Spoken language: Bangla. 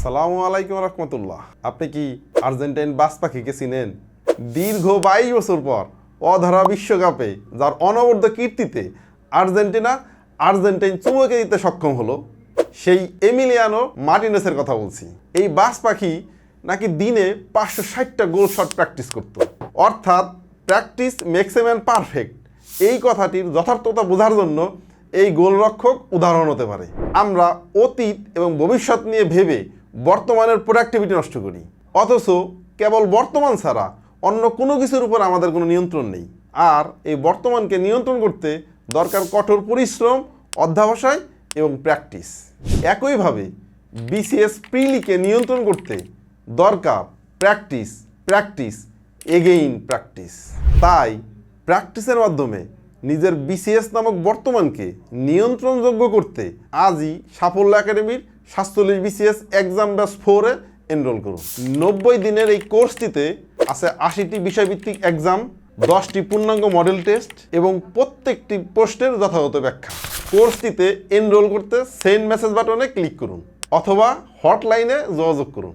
আসসালামু আলাইকুম রহমতুল্লাহ। আপনি কি আর্জেন্টাইন বাস পাখিকে চিনেন? দীর্ঘ বাইশ বছর পর অধরা বিশ্বকাপে, যার অনবদ্য কীর্তিতে আর্জেন্টিনা আর্জেন্টাইন চুমুকে দিতে সক্ষম হলো, সেই এমিলিয়ানো মার্টিনেসের কথা বলছি। এই বাস পাখি নাকি দিনে পাঁচশো ষাটটা গোল শট প্র্যাকটিস করত। অর্থাৎ প্র্যাকটিস ম্যাক্সিম্যান পারফেক্ট। এই কথাটির যথার্থতা বোঝার জন্য এই গোলরক্ষক উদাহরণ হতে পারে। আমরা অতীত এবং ভবিষ্যৎ নিয়ে ভেবে বর্তমানের প্রোডাক্টিভিটি নষ্ট করি। অথচ কেবল বর্তমান ছাড়া অন্য কোনো কিছুর উপর আমাদের কোনো নিয়ন্ত্রণ নেই। আর এই বর্তমানকে নিয়ন্ত্রণ করতে দরকার কঠোর পরিশ্রম, অধ্যাবসায় এবং প্র্যাকটিস একইভাবে বিসিএস প্রিলিকে নিয়ন্ত্রণ করতে দরকার প্র্যাকটিস প্র্যাকটিস এগেইন প্র্যাকটিস তাই প্র্যাকটিসের মাধ্যমে নিজের বিসিএস নামক বর্তমানকে নিয়ন্ত্রণযোগ্য করতে আজই সাফল্য একাডেমির সাতচল্লিশ বিসিএস এক্সাম ব্যাস ফোরে এনরোল করুন নব্বই দিনের এই কোর্সটিতে আছে আশিটি বিষয়ভিত্তিক এক্সাম দশটি পূর্ণাঙ্গ মডেল টেস্ট এবং প্রত্যেকটি পোস্টের যথাযথ ব্যাখ্যা। কোর্সটিতে এনরোল করতে সেন্ড মেসেজ বাটনে ক্লিক করুন অথবা হটলাইনে যোগাযোগ করুন।